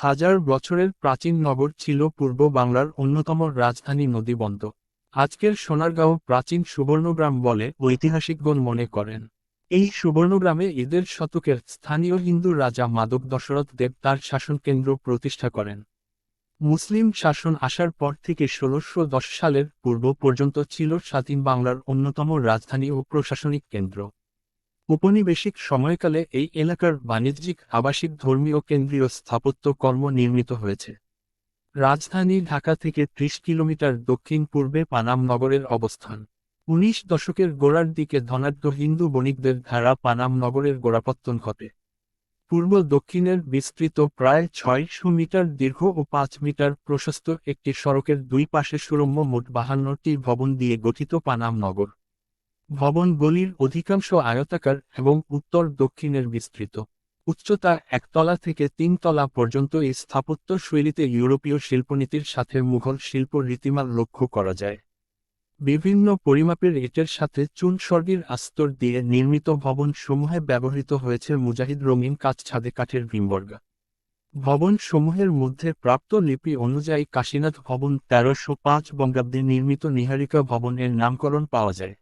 হাজার বছরের প্রাচীন নগর ছিল পূর্ব বাংলার অন্যতম রাজধানী নদীবন্ধ আজকের সোনারগাঁও প্রাচীন সুবর্ণগ্রাম বলে ঐতিহাসিকগণ মনে করেন। এই সুবর্ণগ্রামে ঈদের শতকের স্থানীয় হিন্দু রাজা মাদক দশরথ দেব তার শাসনকেন্দ্র প্রতিষ্ঠা করেন। মুসলিম শাসন আসার পর থেকে ষোলশো সালের পূর্ব পর্যন্ত ছিল স্বাধীন বাংলার অন্যতম রাজধানী ও প্রশাসনিক কেন্দ্র। উপনিবেশিক সময়কালে এই এলাকার বাণিজ্যিক, আবাসিক, ধর্মীয়, কেন্দ্রীয় স্থাপত্য কর্ম নির্মিত হয়েছে। রাজধানী ঢাকা থেকে ত্রিশ কিলোমিটার দক্ষিণ পূর্বে পানাম নগরের অবস্থান। উনিশ দশকের গোড়ার দিকে ধনাঢ্য হিন্দু বণিকদের ধারা পানাম নগরের গোড়াপত্তন ঘটে। পূর্ব দক্ষিণের বিস্তৃত প্রায় ছয়শো মিটার দীর্ঘ ও পাঁচ মিটার প্রশস্ত একটি সড়কের দুই পাশে সুরম্য মোট বাহান্নটি ভবন দিয়ে গঠিত পানাম নগর। ভবনগুলির অধিকাংশ আয়তাকার এবং উত্তর দক্ষিণের বিস্তৃত। উচ্চতা একতলা থেকে তিনতলা পর্যন্ত এই স্থাপত্য শৈলীতে ইউরোপীয় শিল্পনীতির সাথে মুঘল শিল্প রীতিমাল লক্ষ্য করা যায়। বিভিন্ন পরিমাপের ইটের সাথে চুন স্বর্গের আস্তর দিয়ে নির্মিত ভবন সমূহে ব্যবহৃত হয়েছে মুজাহিদ রঙিন কাজ ছাদে কাঠের ভীমবর্গা ভবন সমূহের মধ্যে প্রাপ্ত লিপি অনুযায়ী কাশীনাথ ভবন তেরোশো পাঁচ বঙ্গাব্দে নির্মিত নিহারিকা ভবনের নামকরণ পাওয়া যায়।